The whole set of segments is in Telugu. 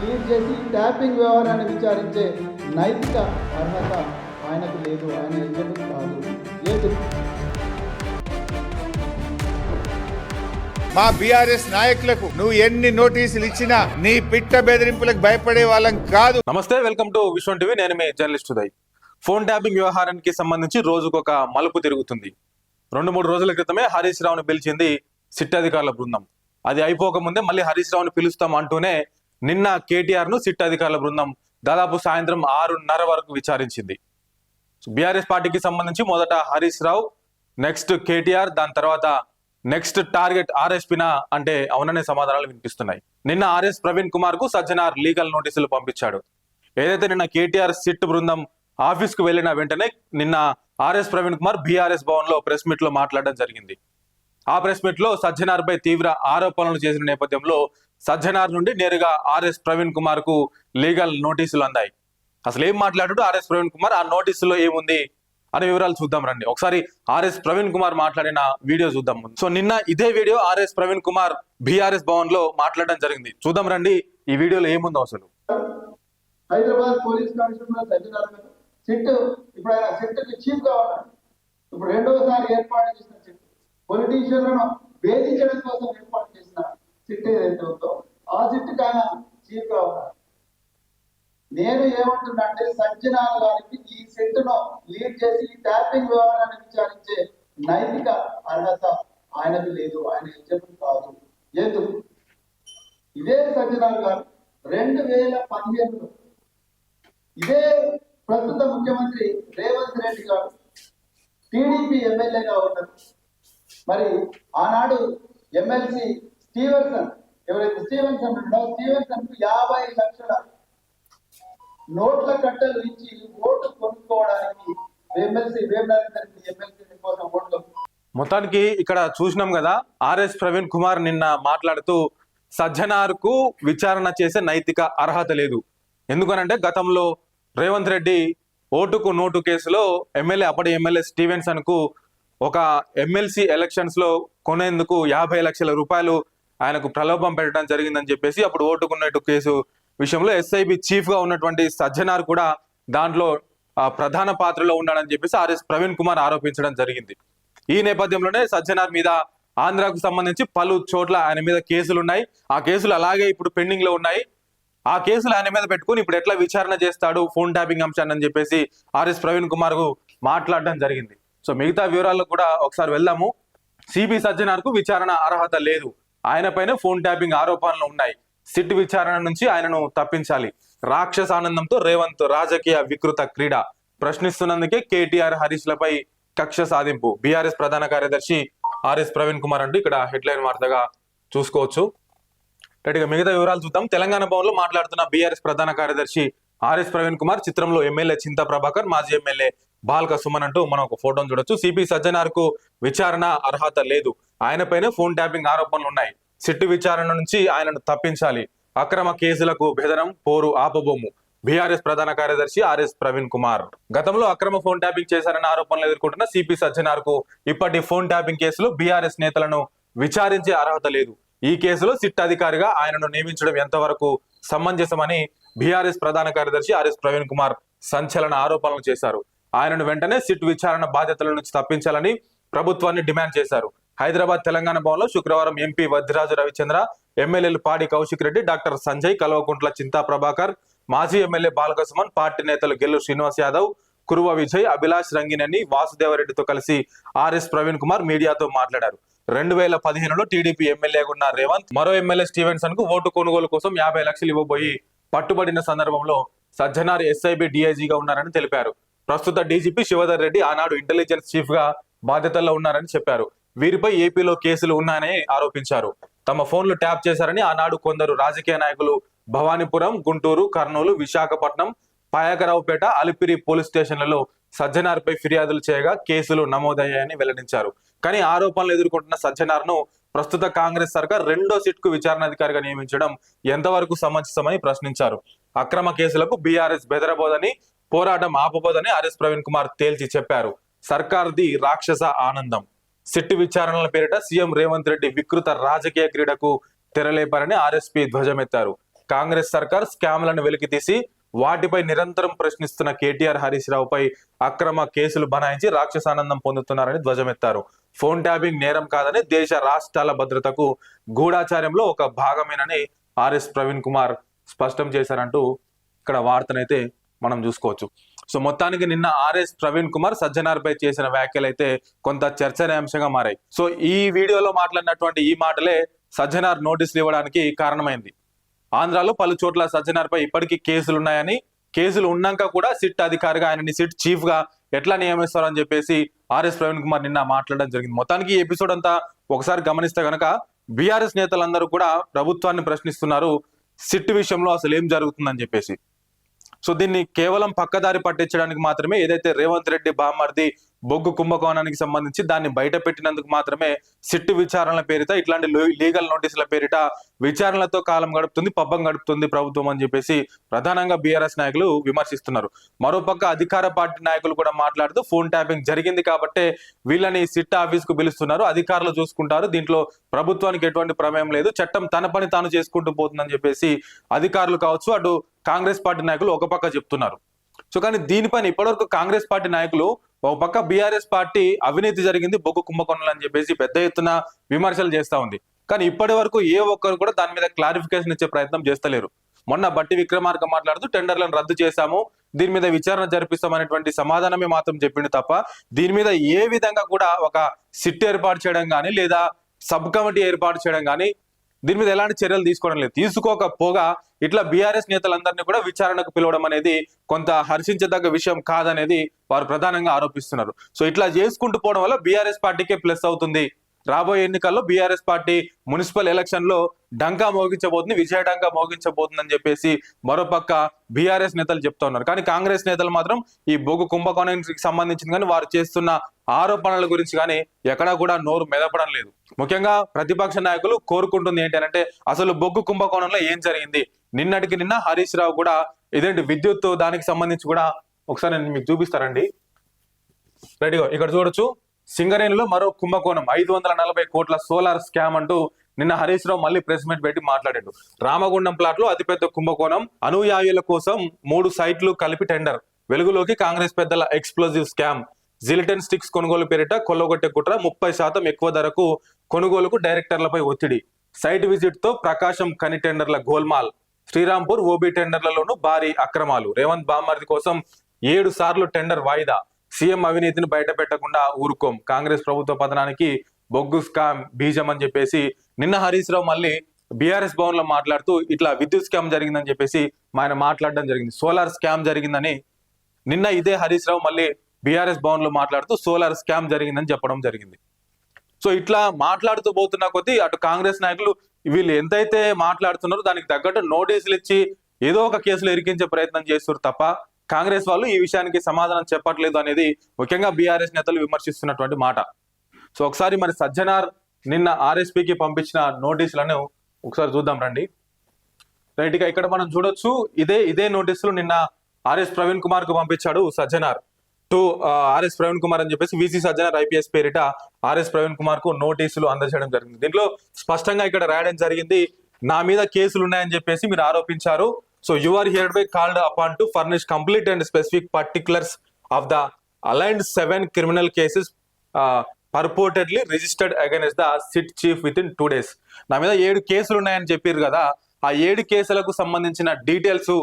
లీడ్ చేసి ట్యాపింగ్ వ్యవహారాన్ని విచారించే నైతిక అర్హత ఆయనకు లేదు. ఆయన ఎలిజిబుల్ కాదు. లేదు. మా బీఆర్ఎస్ నాయకులకు నువ్వు ఎన్ని నోటీసులు ఇచ్చినా నీ పిట్ట బెదిరింపులకు భయపడే వాళ్ళం కాదు. నమస్తే వెల్కమ్ టు విశ్వం టీవీ. నేను మీ జర్నలిస్ట్ ఉదయ్. ఫోన్ ట్యాపింగ్ వ్యవహారానికి సంబంధించి రోజుకొక మలుపు తిరుగుతుంది. రెండు మూడు రోజుల క్రితమే హరీష్ రావును పిలిచింది సిట్ అధికారుల బృందం. అది అయిపోకముందే మళ్ళీ హరీష్ రావును పిలుస్తాం అంటూనే నిన్న కేటీఆర్ను సిట్ అధికారుల బృందం దాదాపు సాయంత్రం ఆరున్నర వరకు విచారించింది. బీఆర్ఎస్ పార్టీకి సంబంధించి మొదట హరీష్ రావు నెక్స్ట్ కేటీఆర్ దాని తర్వాత నెక్స్ట్ టార్గెట్ ఆర్ఎస్పినా అంటే అవుననే సమాధానాలు వినిపిస్తున్నాయి. నిన్న ఆర్ఎస్ ప్రవీణ్ కుమార్కు సజ్జనార్ లీగల్ నోటీసులు పంపించాడు. ఏదైతే నిన్న కేటీఆర్ సిట్ బృందం ఆఫీస్కు వెళ్ళిన వెంటనే నిన్న ఆర్ఎస్ ప్రవీణ్ కుమార్ బీఆర్ఎస్ భవన్లో ప్రెస్ మీట్లో మాట్లాడడం జరిగింది. ఆ ప్రెస్ మీట్లో సజ్జనార్ పై తీవ్ర ఆరోపణలు చేసిన నేపథ్యంలో సజ్జనార్ నుండి నేరుగా ఆర్ఎస్ ప్రవీణ్ కుమార్కు లీగల్ నోటీసులు అందాయి. అసలు ఏం మాట్లాడాడు ఆర్ఎస్ ప్రవీణ్ కుమార్? ఆ నోటీసులో ఏముంది? అనే వివరాలు చూద్దాం రండి. ఒకసారి ఆర్ఎస్ ప్రవీణ్ కుమార్ మాట్లాడిన వీడియో చూద్దాం ముందు. సో నిన్న ఇదే వీడియో ఆర్ఎస్ ప్రవీణ్ కుమార్ బీఆర్ఎస్ భవన్లో మాట్లాడడం జరిగింది. చూద్దాం రండి ఈ వీడియోలో ఏముందో అసలు. హైదరాబాద్ పోలీస్ కమిషనర్ సజ్జనార్ గారు సిట్ ఇప్పుడు ఆయన సిట్కి చీఫ్గా ఇప్పుడు రెండోసారి ఏర్పాటు చేసిన సిట్ పొలిటీషియన్లను వేధించడం కోసం ఏర్పాటు చేసిన సిట్ ఏదైతే ఉందో ఆ సిట్కి ఆయన చీఫ్గా ఉన్నారు. నేను ఏమంటున్నా అంటే సజ్జనాల గారికి ఈ సెట్ను లీడ్ చేసి ఈ ట్యాపింగ్ వ్యవహారాన్ని విచారించే నైతిక అర్హత ఆయనకు లేదు ఆయన ఎలిజిబుల్ కాదు. ఎందుకు ఇదే సజ్జనాల్ గారు రెండు వేల పదిహేనులో ఇదే ప్రస్తుత ముఖ్యమంత్రి రేవంత్ రెడ్డి గారు టీడీపీ ఎమ్మెల్యేగా ఉన్నారు మరి ఆనాడు ఎమ్మెల్సీ స్టీవెన్సన్ ఎవరైతే స్టీవెన్సన్ ఉన్నాడో స్టీవెన్సన్కు యాభై లక్షల నోట్ల కట్టలు ఇచ్చి ఓటు కొనుక్కోవడానికి ఎమ్మెల్సీ వేమనరేందర్ ఎమ్మెల్సీ కోసం ఓట్లు. మొత్తానికి ఇక్కడ చూసినాం కదా ఆర్ఎస్ ప్రవీణ్ కుమార్ నిన్న మాట్లాడుతూ సజ్జనార్కు విచారణ చేసే నైతిక అర్హత లేదు. ఎందుకనంటే గతంలో రేవంత్ రెడ్డి ఓటుకు నోటు కేసులో ఎమ్మెల్యే అప్పటి ఎమ్మెల్యే స్టీవెన్సన్కు ఒక ఎమ్మెల్సీ ఎలక్షన్స్లో కొనేందుకు యాభై లక్షల రూపాయలు ఆయనకు ప్రలోభం పెట్టడం జరిగిందని చెప్పేసి అప్పుడు ఓటుకున్నట్టు కేసు విషయంలో ఎస్ఐబి చీఫ్గా ఉన్నటువంటి సజ్జనార్ కూడా దాంట్లో ప్రధాన పాత్రలో ఉన్నాడని చెప్పేసి ఆర్ఎస్ ప్రవీణ్ కుమార్ ఆరోపించడం జరిగింది. ఈ నేపథ్యంలోనే సజ్జనార్ మీద ఆంధ్రాకు సంబంధించి పలు చోట్ల ఆయన మీద కేసులు ఉన్నాయి. ఆ కేసులు అలాగే ఇప్పుడు పెండింగ్లో ఉన్నాయి. ఆ కేసులు ఆయన మీద పెట్టుకుని ఇప్పుడు ఎట్లా విచారణ చేస్తాడు ఫోన్ ట్యాపింగ్ అంశాన్ని అని చెప్పేసి ఆర్ఎస్ ప్రవీణ్ కుమార్కు మాట్లాడడం జరిగింది. సో మిగతా వివరాల్లో కూడా ఒకసారి వెళ్దాము. సిబి సజ్జనార్కు విచారణ అర్హత లేదు. ఆయన పైన ఫోన్ ట్యాపింగ్ ఆరోపణలు ఉన్నాయి. సిట్ విచారణ నుంచి ఆయనను తప్పించాలి. రాక్షస ఆనందంతో రేవంత్ రాజకీయ వికృత క్రీడ. ప్రశ్నిస్తున్నందుకే కేటీఆర్ హరీష్ లపై కక్ష సాధింపు. బీఆర్ఎస్ ప్రధాన కార్యదర్శి ఆర్ఎస్ ప్రవీణ్ కుమార్ అంటూ ఇక్కడ హెడ్లైన్ వార్తగా చూసుకోవచ్చు. రైట్ ఇక మిగతా వివరాలు చూద్దాం. తెలంగాణ భవన్లో మాట్లాడుతున్న బీఆర్ఎస్ ప్రధాన కార్యదర్శి ఆర్ఎస్ ప్రవీణ్ కుమార్ చిత్రంలో ఎమ్మెల్యే చింత ప్రభాకర్ మాజీ ఎమ్మెల్యే బాల్క సుమన్ అంటూ మనం ఒక ఫోటోను చూడొచ్చు. సిపి సజ్జనార్కు విచారణ అర్హత లేదు. ఆయనపైనే ఫోన్ ట్యాపింగ్ ఆరోపణలు ఉన్నాయి. సిట్టు విచారణ నుంచి ఆయనను తప్పించాలి. అక్రమ కేసులకు బెదరం పోరు ఆపబొమ్ము. బీఆర్ఎస్ ప్రధాన కార్యదర్శి ఆర్ఎస్ ప్రవీణ్ కుమార్. గతంలో అక్రమ ఫోన్ ట్యాపింగ్ చేశారన్న ఆరోపణలు ఎదుర్కొంటున్న సిపి సజ్జనార్కు ఇప్పటి ఫోన్ ట్యాపింగ్ కేసులో బీఆర్ఎస్ నేతలను విచారించే అర్హత లేదు. ఈ కేసులో సిట్ అధికారిగా ఆయనను నియమించడం ఎంతవరకు సమంజసమని బీఆర్ఎస్ ప్రధాన కార్యదర్శి ఆర్ఎస్ ప్రవీణ్ కుమార్ సంచలన ఆరోపణలు చేశారు. ఆయనను వెంటనే సిట్ విచారణ బాధ్యతల నుంచి తప్పించాలని ప్రభుత్వాన్ని డిమాండ్ చేశారు. హైదరాబాద్ తెలంగాణ భవన్లో శుక్రవారం ఎంపీ వద్దిరాజు రవిచంద్ర ఎమ్మెల్యేలు పాడి కౌశిక్ రెడ్డి డాక్టర్ సంజయ్ కల్వకుంట్ల చింతా ప్రభాకర్ మాజీ ఎమ్మెల్యే బాలకసుమన్ పార్టీ నేతలు గెల్లు శ్రీనివాస్ యాదవ్ కురువ విజయ్ అభిలాష్ రంగినేని వాసుదేవరెడ్డితో కలిసి ఆర్ఎస్ ప్రవీణ్ కుమార్ మీడియాతో మాట్లాడారు. రెండు వేల పదిహేనులో టీడీపీ ఎమ్మెల్యేగా ఉన్న రేవంత్ మరో ఎమ్మెల్యే స్టీవెన్సన్కు ఓటు కొనుగోలు కోసం యాభై లక్షలు ఇవ్వబోయి పట్టుబడిన సందర్భంలో సజ్జనార్ ఎస్ఐబి డిఐజీగా ఉన్నారని తెలిపారు. ప్రస్తుత డీజీపీ శివధర్ రెడ్డి ఆనాడు ఇంటెలిజెన్స్ చీఫ్గా బాధ్యతల్లో ఉన్నారని చెప్పారు. వీరిపై ఏపీలో కేసులు ఉన్నాయని ఆరోపించారు. తమ ఫోన్లు ట్యాప్ చేశారని ఆనాడు కొందరు రాజకీయ నాయకులు భవానీపురం గుంటూరు కర్నూలు విశాఖపట్నం పాయకరావుపేట అలిపిరి పోలీస్ స్టేషన్లలో సజ్జనార్పై ఫిర్యాదులు చేయగా కేసులు నమోదయ్యాయని వెల్లడించారు. కానీ ఆరోపణలు ఎదుర్కొంటున్న సజ్జనార్ను ప్రస్తుత కాంగ్రెస్ సర్కార్ రెండో సిట్కు కు నియమించడం ఎంతవరకు సమంజసమని ప్రశ్నించారు. అక్రమ కేసులకు బీఆర్ఎస్ బెదరబోదని పోరాటం ఆపబోదని ఆర్ఎస్ ప్రవీణ్ కుమార్ తేల్చి చెప్పారు. సర్కార్ది రాక్షస ఆనందం. సిట్టు విచారణల పేరిట సీఎం రేవంత్ రెడ్డి వికృత రాజకీయ క్రీడకు తెరలేపారని ఆర్ఎస్పీ ధ్వజమెత్తారు. కాంగ్రెస్ సర్కార్ స్కామ్లను వెలికితీసి వాటిపై నిరంతరం ప్రశ్నిస్తున్న కేటీఆర్ హరీష్ రావుపై అక్రమ కేసులు బనాయించి రాక్షసానందం పొందుతున్నారని ధ్వజమెత్తారు. ఫోన్ ట్యాపింగ్ నేరం కాదని దేశ రాష్ట్రాల భద్రతకు గూఢాచార్యంలో ఒక భాగమేనని ఆర్ఎస్ ప్రవీణ్ కుమార్ స్పష్టం చేశారంటూ ఇక్కడ వార్తనైతే మనం చూసుకోవచ్చు. సో మొత్తానికి నిన్న ఆర్ఎస్ ప్రవీణ్ కుమార్ సజ్జనార్ పై చేసిన వ్యాఖ్యలు అయితే కొంత చర్చనీయాంశంగా మారాయి. సో ఈ వీడియోలో మాట్లాడినటువంటి ఈ మాటలే సజ్జనార్ నోటీసులు ఇవ్వడానికి కారణమైంది. ఆంధ్రాలో పలు చోట్ల సజ్జనార్ పై ఇప్పటికీ కేసులు ఉన్నాయని కేసులు ఉన్నాక కూడా సిట్ అధికారిగా ఆయనని సిట్ చీఫ్గా ఎట్లా నియమిస్తారని చెప్పేసి ఆర్ఎస్ ప్రవీణ్ కుమార్ నిన్న మాట్లాడడం జరిగింది. మొత్తానికి ఈ ఎపిసోడ్ అంతా ఒకసారి గమనిస్తే కనుక బీఆర్ఎస్ నేతలందరూ కూడా ప్రభుత్వాన్ని ప్రశ్నిస్తున్నారు సిట్ విషయంలో అసలు ఏం జరుగుతుందని చెప్పేసి. సో దీన్ని కేవలం పక్కదారి పట్టించడానికి మాత్రమే ఏదైతే రేవంత్ రెడ్డి బామర్ది బొగ్గు కుంభకోణానికి సంబంధించి దాన్ని బయట పెట్టినందుకు మాత్రమే సిట్టు విచారణల పేరిట ఇట్లాంటి లీగల్ నోటీసుల పేరిట విచారణలతో కాలం గడుపుతుంది పబ్బం గడుపుతుంది ప్రభుత్వం అని చెప్పేసి ప్రధానంగా బీఆర్ఎస్ నాయకులు విమర్శిస్తున్నారు. మరోపక్క అధికార పార్టీ నాయకులు కూడా మాట్లాడుతూ ఫోన్ ట్యాపింగ్ జరిగింది కాబట్టే వీళ్ళని సిట్ ఆఫీస్కు పిలుస్తున్నారు. అధికారులు చూసుకుంటారు. దీంట్లో ప్రభుత్వానికి ఎటువంటి ప్రమేయం లేదు. చట్టం తన పని తాను చేసుకుంటూ పోతుందని చెప్పేసి అధికారులు కావచ్చు అటు కాంగ్రెస్ పార్టీ నాయకులు ఒక పక్క చెప్తున్నారు. సో కానీ దీనిపైన ఇప్పటివరకు కాంగ్రెస్ పార్టీ నాయకులు ఒక పక్క బీఆర్ఎస్ పార్టీ అవినీతి జరిగింది బొగ్గు కుంభకోణాలు అని చెప్పేసి పెద్ద ఎత్తున విమర్శలు చేస్తా ఉంది. కానీ ఇప్పటి వరకు ఏ ఒక్కరు కూడా దాని మీద క్లారిఫికేషన్ ఇచ్చే ప్రయత్నం చేస్తలేరు. మొన్న బట్టి విక్రమార్క మాట్లాడుతూ టెండర్లను రద్దు చేశాము దీని మీద విచారణ జరిపిస్తామనేటువంటి సమాధానమే మాత్రం చెప్పిండు తప్ప దీని మీద ఏ విధంగా కూడా ఒక సిట్ ఏర్పాటు చేయడం కానీ లేదా సబ్ కమిటీ ఏర్పాటు చేయడం కానీ దీని మీద ఎలాంటి చర్యలు తీసుకోవడం లేదు. తీసుకోకపోగా ఇట్లా బీఆర్ఎస్ నేతలందరినీ కూడా విచారణకు పిలవడం అనేది కొంత హర్షించదగ్గ విషయం కాదనేది వారు ప్రధానంగా ఆరోపిస్తున్నారు. సో ఇట్లా చేసుకుంటూ పోవడం వల్ల బీఆర్ఎస్ పార్టీకే ప్లస్ అవుతుంది రాబోయే ఎన్నికల్లో బీఆర్ఎస్ పార్టీ మున్సిపల్ ఎలక్షన్లో డంకా మోగించబోతుంది విజయ డంకా మోగించబోతుందని చెప్పేసి మరోపక్క బీఆర్ఎస్ నేతలు చెప్తున్నారు కానీ కాంగ్రెస్ నేతలు మాత్రం ఈ బొగ్గు కుంభకోణానికి సంబంధించింది కానీ వారు చేస్తున్న ఆరోపణల గురించి కానీ ఎక్కడా కూడా నోరు మెదపడం లేదు. ముఖ్యంగా ప్రతిపక్ష నాయకులు కోరుకుంటుంది ఏంటి అంటే అసలు బొగ్గు కుంభకోణంలో ఏం జరిగింది? నిన్నటికి నిన్న హరీష్ రావు కూడా ఇదేంటి విద్యుత్ దానికి సంబంధించి కూడా ఒకసారి నేను మీకు చూపిస్తారండి రెడీగా ఇక్కడ చూడొచ్చు. సింగరేణిలో మరో కుంభకోణం. ఐదు వందల నలభై కోట్ల సోలార్ స్కామ్ అంటూ నిన్న హరీష్ రావు మళ్ళీ ప్రెస్ మీట్ పెట్టి మాట్లాడాడు. రామగుండం ప్లాట్లో అతిపెద్ద కుంభకోణం. అనుయాయుల కోసం మూడు సైట్లు కలిపి టెండర్. వెలుగులోకి కాంగ్రెస్ పెద్దల ఎక్స్ప్లోజివ్ స్కామ్. జిలిటన్ స్టిక్స్ కొనుగోలు పేరిట కొల్లగొట్టే కుట్ర ముప్పై శాతం ఎక్కువ ధరకు కొనుగోలుకు డైరెక్టర్లపై ఒత్తిడి. సైట్ విజిట్తో ప్రకాశం కని టెండర్ల గోల్మాల్. శ్రీరాంపూర్ ఓబీ టెండర్లలోనూ భారీ అక్రమాలు. రేవంత్ బామ్మర్ది కోసం ఏడు సార్లు టెండర్ వాయిదా. సీఎం అవినీతిని బయట పెట్టకుండా ఊరుకోం. కాంగ్రెస్ ప్రభుత్వ పతనానికి బొగ్గు స్కామ్ బీజం అని చెప్పేసి నిన్న హరీష్ రావు మళ్ళీ బీఆర్ఎస్ భవన్లో మాట్లాడుతూ ఇట్లా విద్యుత్ స్కామ్ జరిగిందని చెప్పేసి ఆయన మాట్లాడడం జరిగింది. సోలార్ స్కామ్ జరిగిందని నిన్న ఇదే హరీష్ రావు మళ్ళీ బీఆర్ఎస్ భవన్లో మాట్లాడుతూ సోలార్ స్కామ్ జరిగిందని చెప్పడం జరిగింది. సో ఇట్లా మాట్లాడుతూ పోతున్న కొద్దీ అటు కాంగ్రెస్ నాయకులు వీళ్ళు ఎంతైతే మాట్లాడుతున్నారో దానికి తగ్గట్టు నోటీసులు ఇచ్చి ఏదో ఒక కేసులో ఇరికించే ప్రయత్నం చేస్తారు తప్ప కాంగ్రెస్ వాళ్ళు ఈ విషయానికి సమాధానం చెప్పట్లేదు అనేది ముఖ్యంగా బీఆర్ఎస్ నేతలు విమర్శిస్తున్నటువంటి మాట. సో ఒకసారి మరి సజ్జనార్ నిన్న ఆర్ఎస్పీకి పంపించిన నోటీసులను ఒకసారి చూద్దాం రండి. రైట్గా ఇక్కడ మనం చూడొచ్చు ఇదే ఇదే నోటీసులు నిన్న ఆర్ఎస్ ప్రవీణ్ కుమార్కు పంపించాడు సజ్జనార్. టు ఆర్ఎస్ ప్రవీణ్ కుమార్ అని చెప్పేసి విసి సజ్జనార్ ఐపీఎస్ పేరిట ఆర్ఎస్ ప్రవీణ్ కుమార్కు నోటీసులు అందజేయడం జరిగింది. దీంట్లో స్పష్టంగా ఇక్కడ రాయడం జరిగింది నా మీద కేసులు ఉన్నాయని చెప్పేసి మీరు ఆరోపించారు. So you are here by called upon to furnish complete and specific particulars of the alleged seven criminal cases purportedly registered against the SIT chief within two days నా మీద ఏడు కేసులు ఉన్నాయని చెప్పారు కదా ఆ ఏడు కేసులకు సంబంధించిన డీటెయిల్స్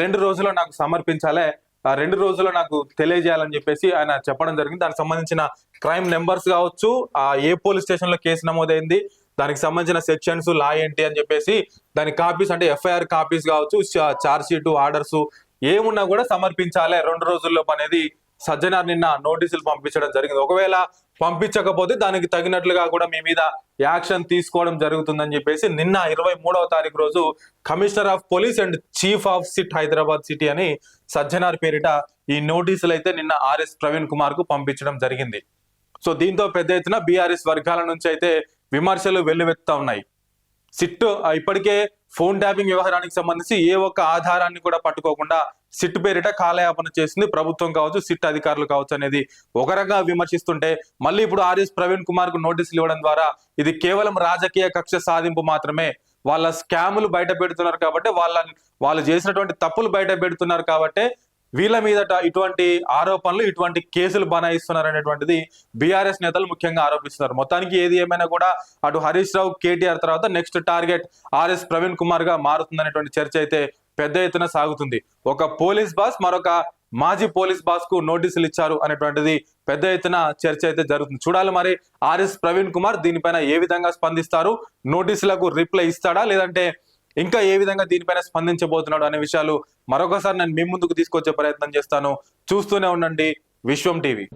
రెండు రోజుల్లో నాకు సమర్పించాలే ఆ రెండు రోజుల్లో నాకు తెలియజేయాలని చెప్పేసి ఆయన చెప్పడం జరిగింది. దానికి సంబంధించిన క్రైమ్ నెంబర్స్ కావచ్చు ఆ ఏ పోలీస్ స్టేషన్లో కేసు నమోదైంది దానికి సంబంధించిన సెక్షన్స్ లా ఏంటి అని చెప్పేసి దాని కాపీస్ అంటే ఎఫ్ఐఆర్ కాపీస్ కావచ్చు చార్జ్ షీట్ ఆర్డర్స్ ఏమున్నా కూడా సమర్పించాలి. రెండు రోజుల్లో అనేది సజ్జనార్ నిన్న నోటీసులు పంపించడం జరిగింది. ఒకవేళ పంపించకపోతే దానికి తగినట్లుగా కూడా మీ మీద యాక్షన్ తీసుకోవడం జరుగుతుందని చెప్పేసి నిన్న ఇరవై మూడవ తారీఖు రోజు commissioner of police and chief of SIT Hyderabad city అని సజ్జనార్ పేరిట ఈ నోటీసులు అయితే నిన్న ఆర్ఎస్ ప్రవీణ్ కుమార్కు పంపించడం జరిగింది. సో దీంతో పెద్ద ఎత్తున బీఆర్ఎస్ వర్గాల నుంచి అయితే విమర్శలు వెల్లువెత్తుతా ఉన్నాయి. సిట్ ఇప్పటికే ఫోన్ ట్యాపింగ్ వ్యవహారానికి సంబంధించి ఏ ఒక్క ఆధారాన్ని కూడా పట్టుకోకుండా సిట్ పేరిట కాలయాపన చేసింది ప్రభుత్వం కావచ్చు సిట్ అధికారులు కావచ్చు అనేది ఒక రకంగా విమర్శిస్తుంటే మళ్ళీ ఇప్పుడు ఆర్ఎస్ ప్రవీణ్ కుమార్కు నోటీసులు ఇవ్వడం ద్వారా ఇది కేవలం రాజకీయ కక్ష సాధింపు మాత్రమే. వాళ్ళ స్కాములు బయట పెడుతున్నారు కాబట్టి వాళ్ళ వాళ్ళు చేసినటువంటి తప్పులు బయట పెడుతున్నారు కాబట్టి వీళ్ళ మీదట ఇటువంటి ఆరోపణలు ఇటువంటి కేసులు బనాయిస్తున్నారు అనేటువంటిది బీఆర్ఎస్ నేతలు ముఖ్యంగా ఆరోపిస్తున్నారు. మొత్తానికి ఏది ఏమైనా కూడా అటు హరీష్ రావు కేటీఆర్ తర్వాత నెక్స్ట్ టార్గెట్ ఆర్ఎస్ ప్రవీణ్ కుమార్గా మారుతుందనేటువంటి చర్చ అయితే పెద్ద ఎత్తున సాగుతుంది. ఒక పోలీస్ బాస్ మరొక మాజీ పోలీస్ బాస్కు నోటీసులు ఇచ్చారు అనేటువంటిది పెద్ద ఎత్తున చర్చ అయితే జరుగుతుంది. చూడాలి మరి ఆర్ఎస్ ప్రవీణ్ కుమార్ దీనిపైన ఏ విధంగా స్పందిస్తారు? నోటీసులకు రిప్లై ఇస్తాడా? లేదంటే ఇంకా ఏ విధంగా దీనిపైన స్పందించబోతున్నాడు అనే విషయాలు మరొకసారి నేను మీ ముందుకు తీసుకొచ్చే ప్రయత్నం చేస్తాను. చూస్తూనే ఉండండి విశ్వం టీవీ.